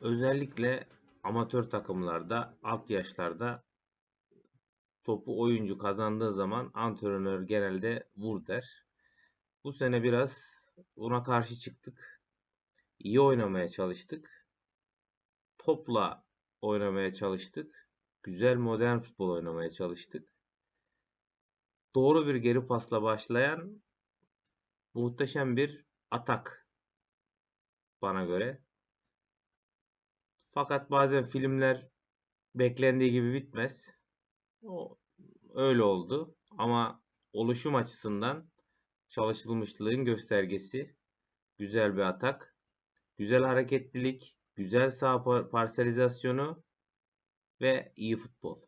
Özellikle amatör takımlarda, alt yaşlarda topu oyuncu kazandığı zaman antrenör genelde vur der. Bu sene biraz buna karşı çıktık. İyi oynamaya çalıştık. Topla oynamaya çalıştık. Güzel modern futbol oynamaya çalıştık. Doğru bir geri pasla başlayan muhteşem bir atak bana göre. Fakat bazen filmler beklendiği gibi bitmez. O öyle oldu ama oluşum açısından çalışılmışlığın göstergesi. Güzel bir atak, güzel hareketlilik, güzel sağ par- parselizasyonu ve iyi futbol.